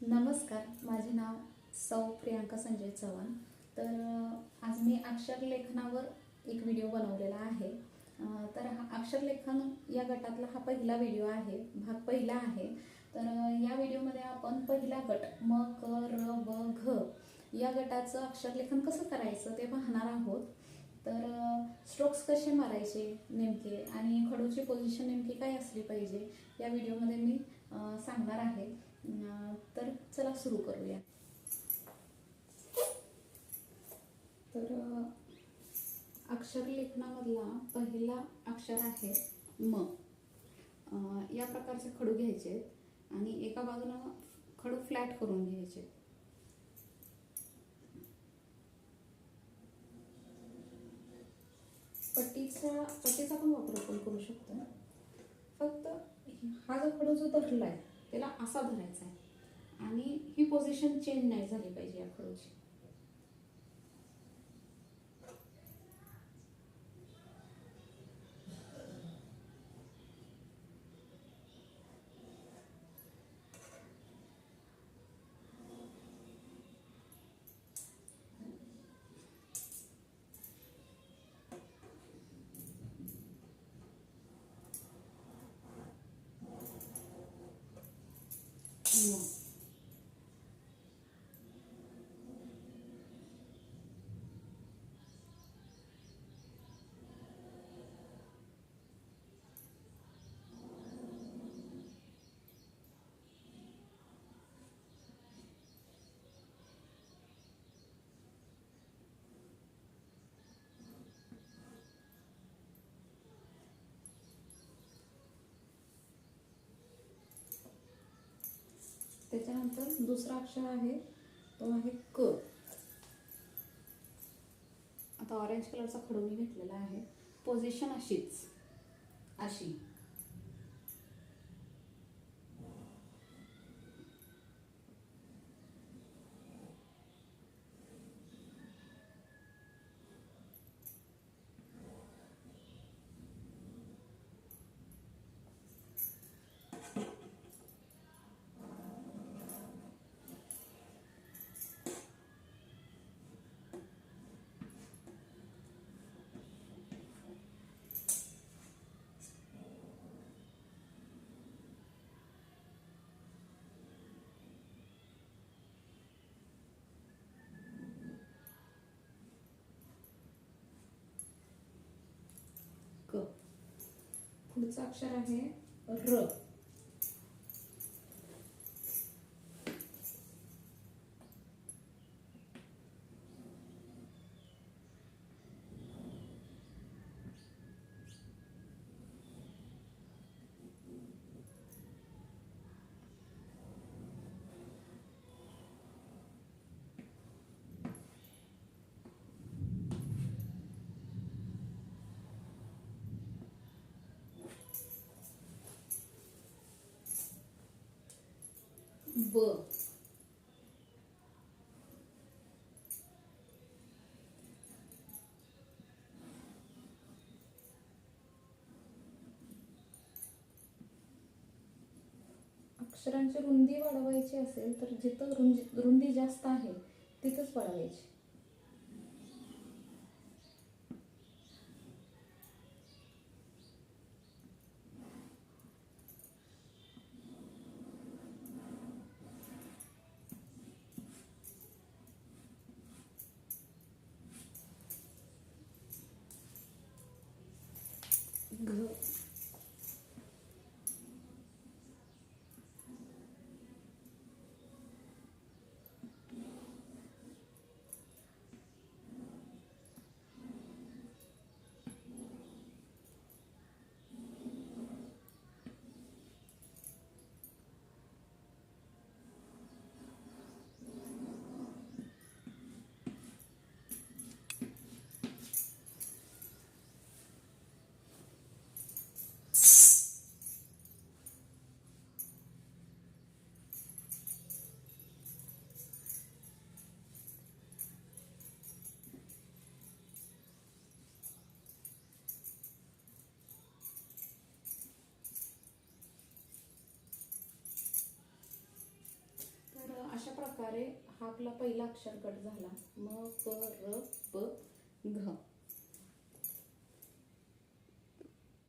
नमस्कार माझे नाव सौ प्रियांका संजय चव्हाण. तर आज मी अक्षर लेखनावर एक व्हिडिओ बनवलेला आहे. तर हा अक्षर लेखन या गटातला हा पहिला व्हिडिओ आहे भाग पहिला आहे. तर या व्हिडिओमध्ये आपण पहिला गट म क र ब घ या गटाचं अक्षर लेखन कसं करायचं ते पाहणार आहोत. तर स्ट्रोक्स कसे मारायचे नेमके आणि खडूची पोझिशन नेमकी काय असली पाहिजे या व्हिडिओमध्ये मी सांगणार आहे. तर चला सुरू करूया. तर अक्षर लेखनामधला पहिला अक्षर आहे म. या प्रकारचे खडू घ्यायचे आणि एका बाजूनं खडू फ्लॅट करून घ्यायचे. पट्टीचा पट्टीचा पण वापर आपण करू शकतो. फक्त हा जो खडू जो धरलाय त्याला असा धरायचा आहे. आणि ही पोझिशन चेंज नाही झाली पाहिजे या खडूची म. त्यानंतर दुसरा अक्षर आहे तो आहे क. आता ऑरेंज कलरचा खडू मी घेतलेला आहे. पोझिशन अशीच. अशी क पुढचं अक्षर आहे र. ब. अक्षरांची रुंदी वाढवायची असेल तर जिथं रुंदी रुंदी जास्त आहे तिथंच वाढवायची. घ अशा प्रकारे हा आपला पहिला अक्षर कट झाला. म क र प घ.